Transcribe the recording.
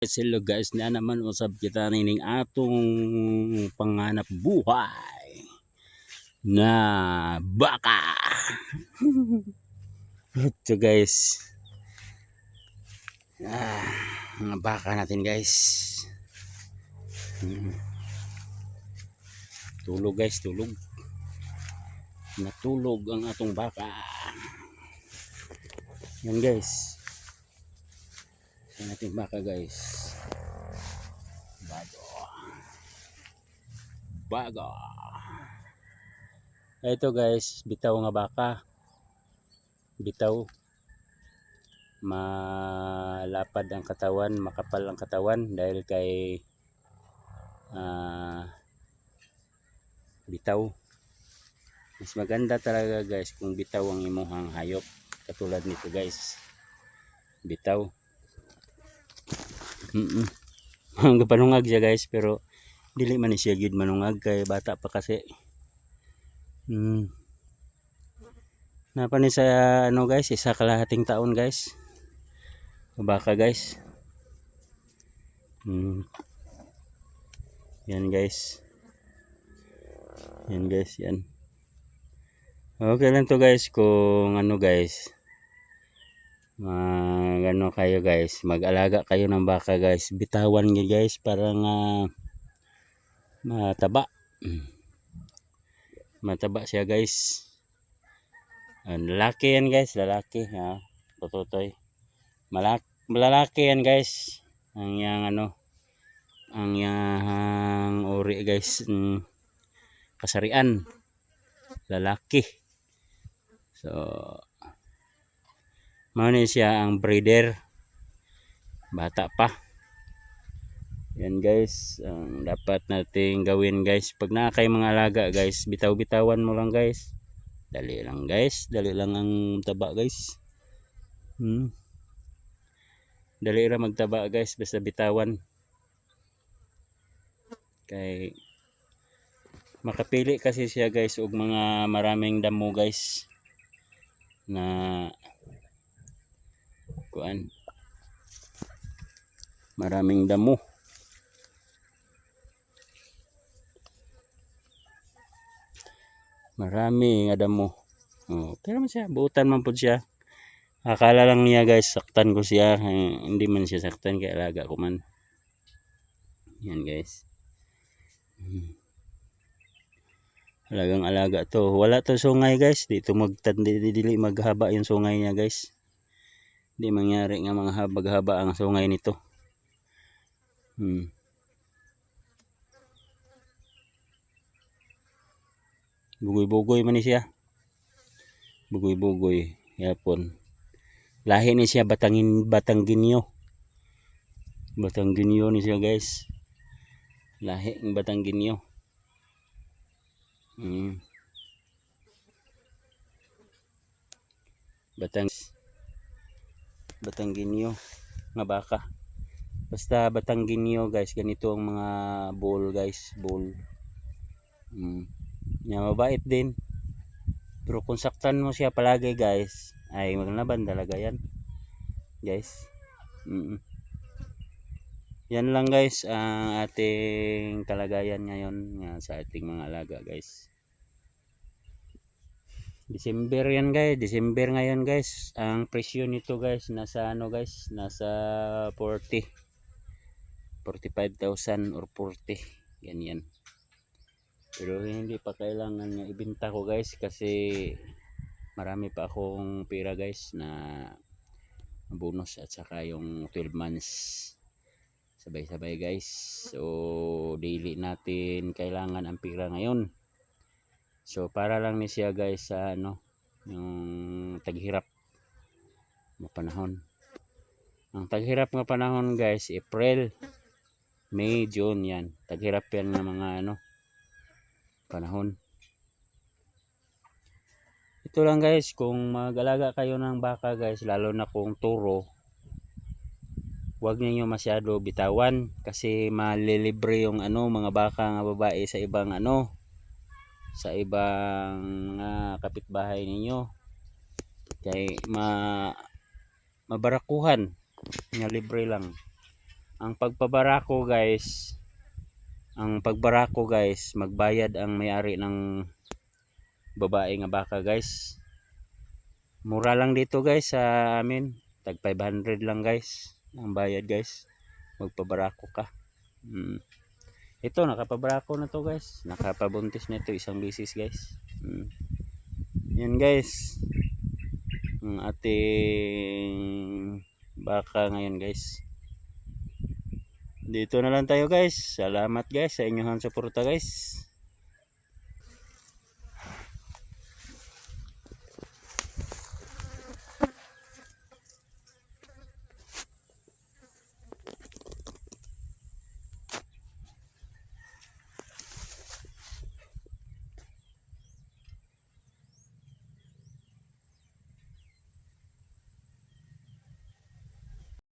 Guys, hello guys, na naman usab kita nining atong panganap buhay na baka. Ito guys. Ah, mga baka natin guys. Hmm. Tulog guys, tulog. Natulog ang atong baka. Yan guys. Yan ating baka guys. Bago. Bago. Ito guys, bitaw nga baka. Bitaw. Malapad ang katawan, makapal ang katawan dahil kay ah, bitaw. Mas maganda talaga guys kung bitaw ang imuhang hayop. Katulad nito guys. Bitaw. Mm Ang panungag siya guys pero dili man siya gyud manungag kay bata pa kasi. Mm. Napa ni sa ano guys, isa kalahating taon guys. Baka guys. Mm. Yan guys. Yan guys, yan. Okay lang to guys kung ano guys mag ano kayo guys? Mag-alaga kayo ng baka guys. Bitawan nyo guys para nga mataba. Mataba siya guys. Ang lalaki yan guys. Lalaki ha? Tututoy. Malak malalaki yan guys. Ang yang ano ang yang uri guys. Mm, kasarian. Lalaki. So Mano siya ang breeder. Bata pa. Yan guys, ang dapat nating gawin guys. Pag na kay mga alaga guys, bitaw-bitawan mo lang guys. Dali lang guys, dali lang ang taba guys. Hmm. Dali ra magtaba guys, basta bitawan. Kay makapili kasi siya guys og mga maraming damo guys na kuan maraming damo. Marami nga damo. Oh, pero man siya buutan man po siya. Akala lang niya guys saktan ko siya. Eh, hindi man siya saktan kaya alaga ko man. Yan guys. Hmm. alagang alaga to. Wala to sungay guys. Dito magtandi maghaba yung sungay niya guys Di mangyari nga mga habag-haba ang sungay nito. Hmm. Bugoy-bugoy man siya. Bugoy-bugoy. Yapon. Lahi ni siya Batangin Batangginyo. Batangginyo ni siya guys. Lahi ng Batangginyo. Hmm. Batang Batangginyo nga baka. Basta Batangginyo guys, ganito ang mga bull guys, bull. Mm. Yan, mabait din. Pero kung saktan mo siya palagi guys, ay maglaban talaga yan. Guys. Mm -mm. Yan lang guys ang ating kalagayan ngayon nga sa ating mga alaga guys. December yan guys, December ngayon guys. Ang presyo nito guys nasa ano guys, nasa 40. 45,000 or 40. Ganyan. Pero hindi pa kailangan nga ibenta ko guys kasi marami pa akong pera guys na bonus at saka yung 12 months sabay-sabay guys so daily natin kailangan ang pera ngayon So para lang ni siya guys sa ano yung taghirap na panahon. Ang taghirap nga panahon guys April, May, June yan. Taghirap yan ng mga ano panahon. Ito lang guys kung magalaga kayo ng baka guys lalo na kung turo huwag niyo masyado bitawan kasi malilibre yung ano mga baka nga babae sa ibang ano sa ibang uh, kapitbahay ninyo. Kay ma mabarakuhan nga libre lang. Ang pagpabarako guys ang pagbarako guys magbayad ang may-ari ng babae nga baka guys. Mura lang dito guys sa amin. Tag 500 lang guys ang bayad guys. Magpabarako ka. Mm. Ito nakapabarako na to guys. Nakapabuntis na ito isang bisis guys. Mm. yan guys. Ang ating baka ngayon guys. Dito na lang tayo guys. Salamat guys sa inyong suporta guys